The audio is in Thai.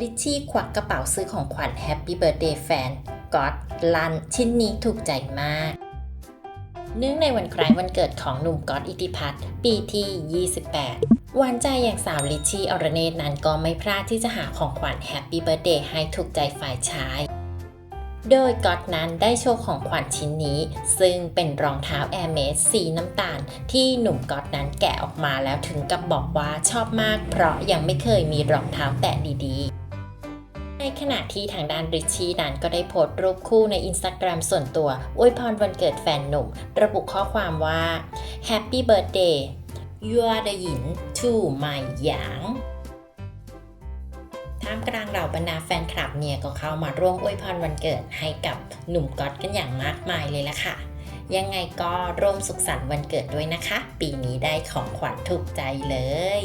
ลิชชี่ควักกระเป๋าซื้อของขวัญแฮปปี้เบิร์ดเดย์แฟนก็อดลันชิ้นนี้ถูกใจมาก เนื่องในวันคล้ายวันเกิดของหนุ่มก๊อตอิทิพัฒน์ปีที่ 28หวานใจอย่างสาวลิชชี่อรเนตนั้นก็ไม่พลาดที่จะหาของขวัญแฮปปี้เบิร์ดเดย์ให้ถูกใจฝ่ายชาย โดยก๊อตนั้นได้โชว์ของขวัญชิ้นนี้ ซึ่งเป็นรองเท้า Air m a d e สีน้ำตาล ที่หนุ่มก๊อตนั้นแกะออกมาแล้วถึงกับบอกว่าชอบมาก เพราะยังไม่เคยมีรองเท้าแตะดีๆ ในขณะที่ทางด้านริชชี่นั้นก็ได้โพสต์รูปคู่ในอินสตาแกรมส่วนตัวอวยพรวันเกิดแฟนหนุ่ม ระบุข้อความว่า Happy Birthday you are the yin to my yang ท่ามกลางเหล่าบรรดาแฟนคลับเนี่ยก็เข้ามาร่วมอวยพรวันเกิดให้กับหนุ่มก๊อตกันอย่างมากมายเลยละค่ะ ยังไงก็ร่วมสุขสันต์วันเกิดด้วยนะคะ ปีนี้ได้ของขวัญถูกใจเลย